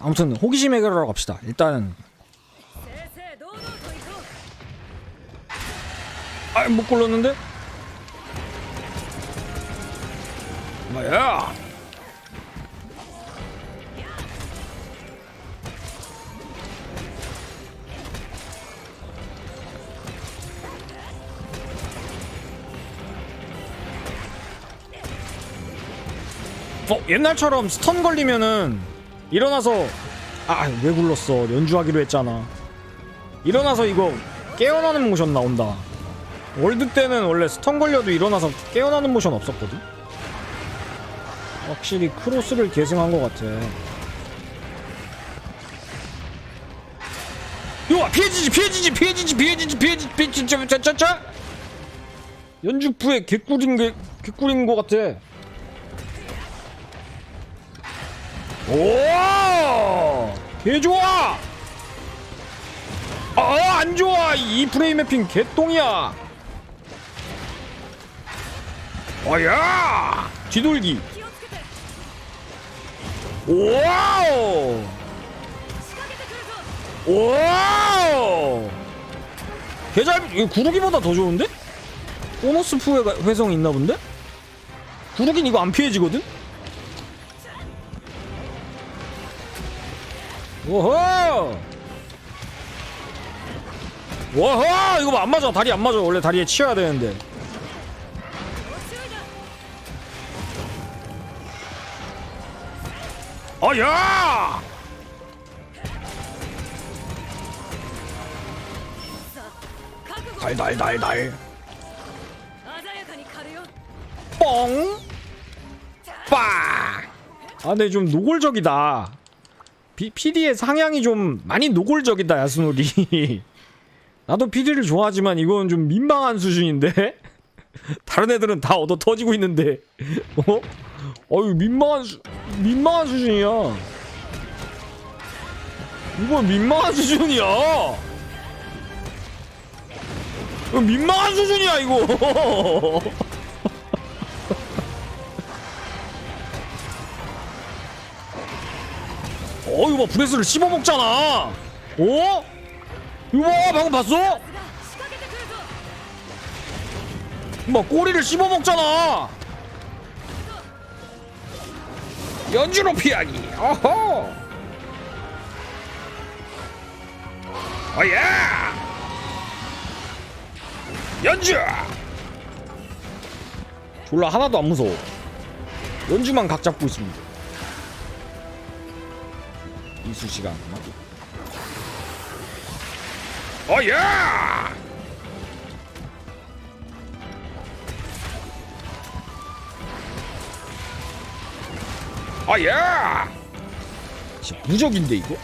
아무튼 호기심 해결하러 갑시다. 일단은 아못 골랐는데? 뭐야? 어, 옛날처럼 스턴 걸리면은 일어나서 아, 왜 굴렀어? 연주하기로 했잖아. 일어나서 이거 깨어나는 모션 나온다. 월드 때는 원래 스턴 걸려도 일어나서 깨어나는 모션 없었거든? 확실히 크로스를 계승한 것 같아. 요 피해지지 피해지지 피해지지 피해지지 피해지지 피해지지 짜짜짜 연주부에 개꿀인 게 개꿀인 것 같아. 오! 개 좋아! 아, 안 좋아! 이 프레임 맵핑 개똥이야! 어야! 뒤돌기! 오와우! 오와우! 개잘, 구르기보다 더 좋은데? 보너스 푸 회성 있나 본데? 구르긴 이거 안 피해지거든? 오호! 와하! 이거 뭐 안 맞아. 다리 안 맞아. 원래 다리에 치워야 되는데. 어, 아야! 달달달달. 뻥! 빡! 아, 근데 좀 노골적이다. 비, PD의 상향이 좀 많이 노골적이다, 야스놀이. 나도 PD를 좋아하지만 이건 좀 민망한 수준인데? 다른 애들은 다 얻어 터지고 있는데, 어? 어유 민망한 수, 민망한 수준이야. 이거 민망한 수준이야. 이거 민망한 수준이야, 이거. 이거 브레스를 씹어먹잖아. 어? 이거 봐 방금 봤어? 막 꼬리를 씹어먹잖아. 연주로 피하기. 어허. 어예. 연주. 졸라 하나도 안 무서워. 연주만 각 잡고 있습니다 이수 시간 어야! 진짜 무적인데 이거?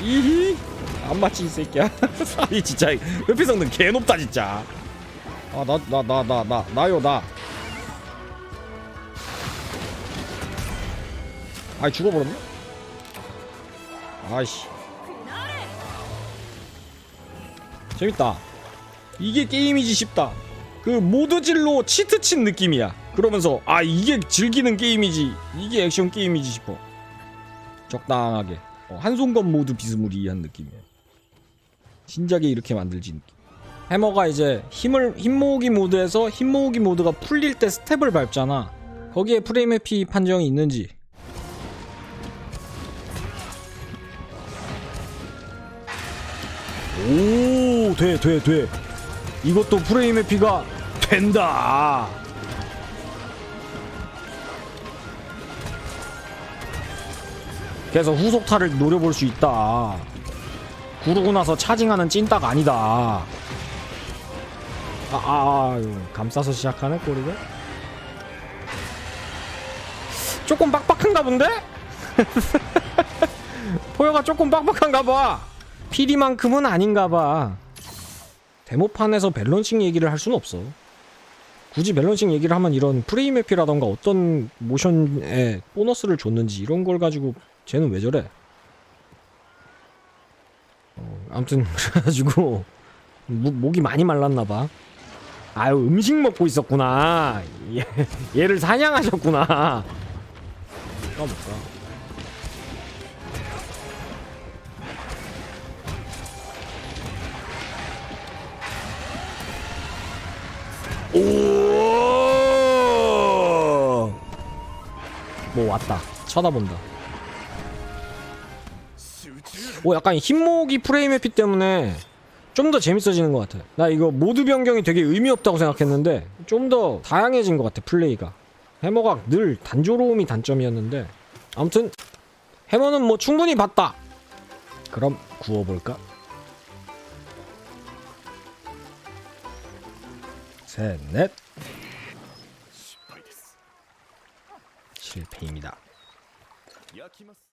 이히 안 맞지 이 새끼야. 아니 진짜 회피성능 개 높다 진짜. 아 나 나 나 나 나 나요 나. 아 죽어버렸네. 아이씨 재밌다. 이게 게임이지 싶다. 그 모드질로 치트 친 느낌이야. 그러면서 아 이게 즐기는 게임이지 이게 액션 게임이지 싶어. 적당하게 어, 한손건 모드 비스무리한 느낌이야. 진작에 이렇게 만들지 느낌. 해머가 이제 힘을 힘 모으기 모드에서 힘 모으기 모드가 풀릴 때 스텝을 밟잖아. 거기에 프레임 회피 판정이 있는지 오, 돼, 돼, 돼. 이것도 프레임 회피가 된다. 그래서 후속타를 노려볼 수 있다. 구르고 나서 차징하는 찐딱 아니다. 아, 아, 아, 감싸서 시작하네, 꼬리가? 조금 빡빡한가 본데? 포효가 조금 빡빡한가 봐. PD만큼은 아닌가 봐. 데모판에서 밸런싱 얘기를 할 수는 없어. 굳이 밸런싱 얘기를 하면 이런 프레임 회피라던가 어떤 모션에 보너스를 줬는지 이런 걸 가지고 쟤는 왜 저래? 어, 아무튼 그래가지고 목- 목이 많이 말랐나 봐. 아유 음식 먹고 있었구나. 얘, 얘를 사냥하셨구나. 까먹까. 뭐 왔다. 쳐다본다. 오 약간 흰목이 프레임 회피 때문에 좀 더 재밌어지는 것 같아. 나 이거 모드 변경이 되게 의미 없다고 생각했는데 좀 더 다양해진 것 같아 플레이가. 해머가 늘 단조로움이 단점이었는데 아무튼 해머는 뭐 충분히 봤다. 그럼 구워볼까? 셋넷 실패입니다